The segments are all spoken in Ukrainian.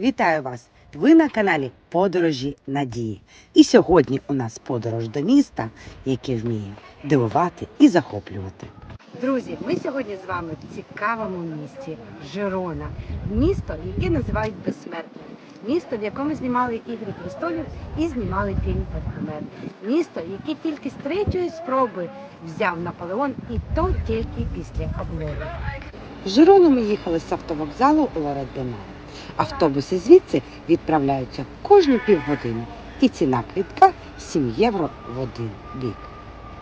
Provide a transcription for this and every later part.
Вітаю вас! Ви на каналі Подорожі Надії. І сьогодні у нас подорож до міста, яке вміє дивувати і захоплювати. Друзі, ми сьогодні з вами в цікавому місті Жирона. Місто, яке називають безсмертним. Місто, в якому знімали Ігри престолів і знімали фільм Парфюмер. Місто, яке тільки з третьої спроби взяв Наполеон, і то тільки після облоги. В Жирону ми їхали з автовокзалу Лорет де Мар. Автобуси звідси відправляються кожні півгодини, і ціна квитка 7 євро в один бік.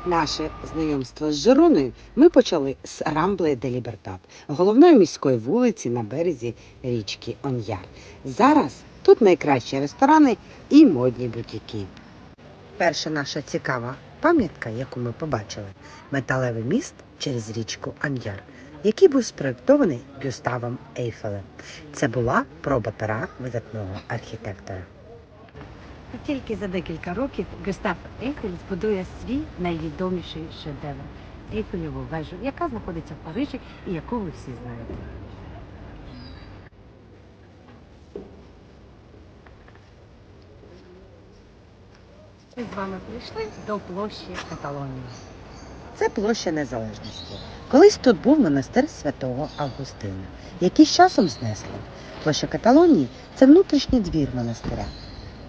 Наше знайомство з Жироною ми почали з Рамбле де Лібертат, головної міської вулиці на березі річки Он'яр. Зараз тут найкращі ресторани і модні бутіки. Перша наша цікава пам'ятка, яку ми побачили, металевий міст через річку Ан'яр, який був спроєктований Гюставом Ейфелем. Це була проба пера видатного архітектора. Тільки за декілька років Гюстав Ейфель збудує свій найвідоміший шедевр Ейфелеву вежу, яка знаходиться в Парижі і яку ви всі знаєте. Ми з вами прийшли до площі Каталонії. Це площа Незалежності. Колись тут був монастир святого Августина, який з часом знесли. Площа Каталонії це внутрішній двір монастиря.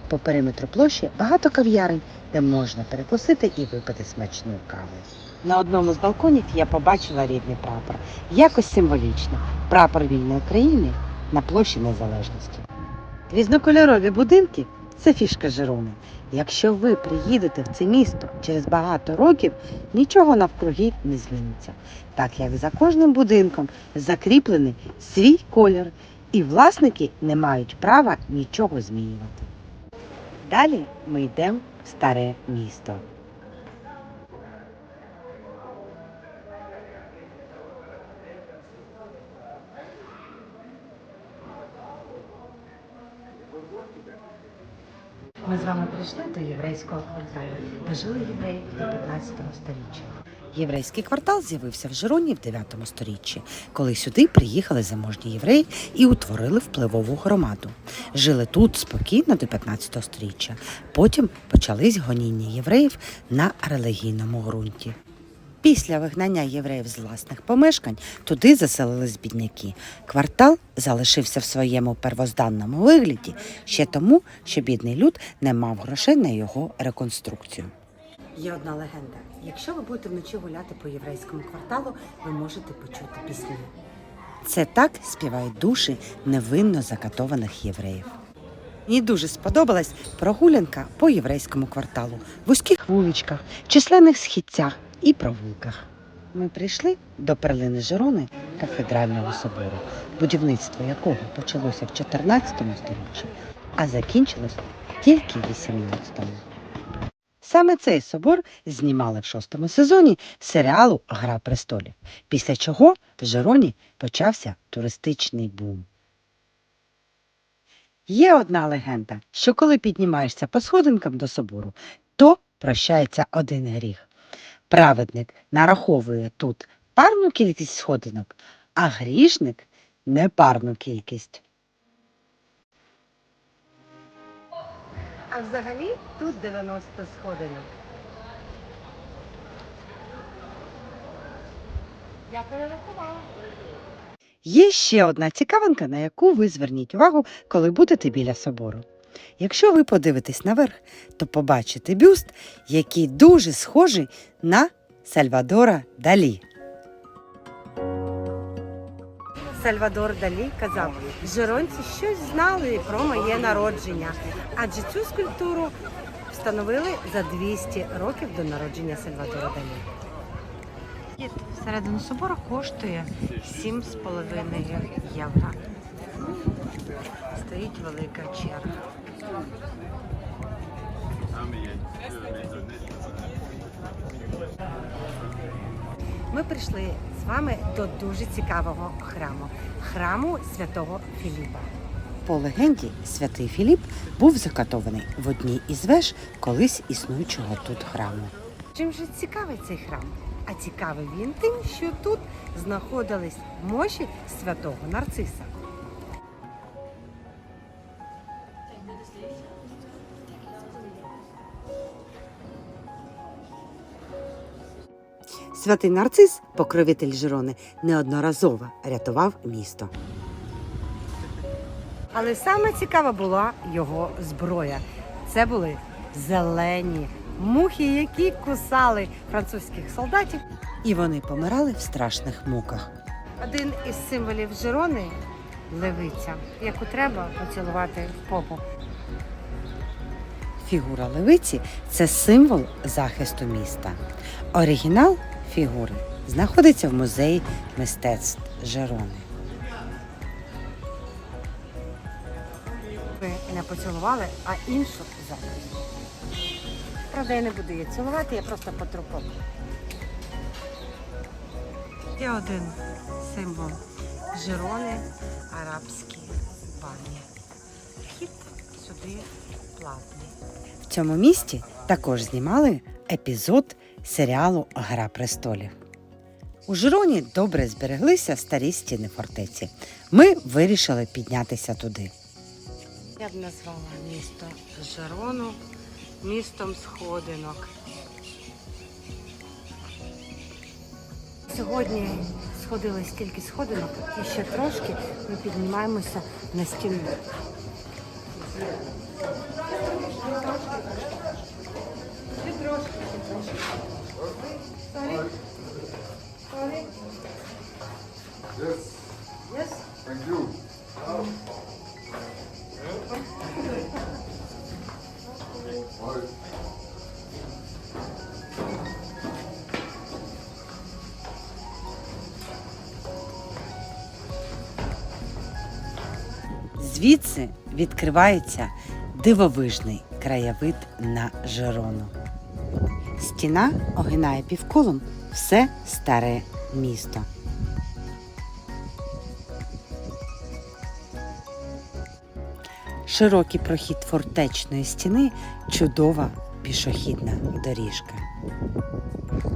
По периметру площі багато кав'ярень, де можна перекусити і випити смачну каву. На одному з балконів я побачила рідний прапор. Якось символічно. Прапор вільної країни на площі Незалежності. Різнокольорові будинки це фішка Жирони. Якщо ви приїдете в це місто через багато років, нічого навкруги не зміниться, так як за кожним будинком закріплений свій колір, і власники не мають права нічого змінювати. Далі ми йдемо в старе місто. Ми з вами прийшли до єврейського кварталу, де жили євреї до 15 століття. Єврейський квартал з'явився в Жироні в 9 сторіччі, коли сюди приїхали заможні євреї і утворили впливову громаду. Жили тут спокійно до 15 століття. Потім почались гоніння євреїв на релігійному ґрунті. Після вигнання євреїв з власних помешкань туди заселились бідняки. Квартал залишився в своєму первозданному вигляді ще тому, що бідний люд не мав грошей на його реконструкцію. Є одна легенда. Якщо ви будете вночі гуляти по єврейському кварталу, ви можете почути пісні. Це так співають душі невинно закатованих євреїв. Мені дуже сподобалась прогулянка по єврейському кварталу, вузьких вуличках, численних східцях і провулках. Ми прийшли до перлини Жирони кафедрального собору, будівництво якого почалося в 14 столітті, а закінчилось тільки в 18-му. Саме цей собор знімали в шостому сезоні серіалу Гра престолів, після чого в Жироні почався туристичний бум. Є одна легенда, що коли піднімаєшся по сходинкам до собору, то прощається один гріх. Праведник нараховує тут парну кількість сходинок, а грішник непарну кількість. А взагалі тут 90 сходинок. Я перерахувала. Є ще одна цікавинка, на яку ви зверніть увагу, коли будете біля собору. Якщо ви подивитесь наверх, то побачите бюст, який дуже схожий на Сальвадора Далі. Сальвадор Далі казав, жиронці щось знали про моє народження, адже цю скульптуру встановили за 200 років до народження Сальвадора Далі. Всередину собору коштує 7,5 євро. Стоїть велика черга. Ми прийшли з вами до дуже цікавого храму храму святого Філіпа. По легенді, святий Філіп був закатований в одній із веж колись існуючого тут храму. Чим же цікавий цей храм? А цікавий він тим, що тут знаходились мощі святого Нарциса. Святий нарцис, покровитель Жирони, неодноразово рятував місто. Але саме цікава була його зброя. Це були зелені мухи, які кусали французьких солдатів. І вони помирали в страшних муках. Один із символів Жирони левиця, яку треба поцілувати в попу. Фігура левиці це символ захисту міста. Оригінал фігури знаходиться в музеї мистецтв Жерони. Ви не поцілували, а іншу захист. Правда, я не буду її цілувати, я просто потру попу. Є один символ Жерони арабські бані. Вхід сюди платний. В цьому місті також знімали епізод серіалу Гра престолів. У Жироні добре збереглися старі стіни фортеці. Ми вирішили піднятися туди. Я б назвала місто Жирону містом сходинок. Сьогодні сходили стільки сходинок, і ще трошки ми піднімаємося на стіну. Звідси відкривається дивовижний краєвид на Жирону. Стіна огинає півколом все старе місто. Широкий прохід фортечної стіни чудова пішохідна доріжка.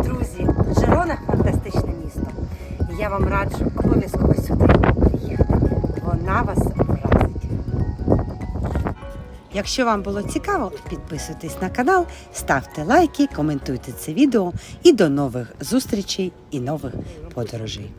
Друзі, Жирона фантастичне місто. Я вам раджу обов'язково сюди приїхати. Вона вас. Якщо вам було цікаво, підписуйтесь на канал, ставте лайки, коментуйте це відео і до нових зустрічей і нових подорожей.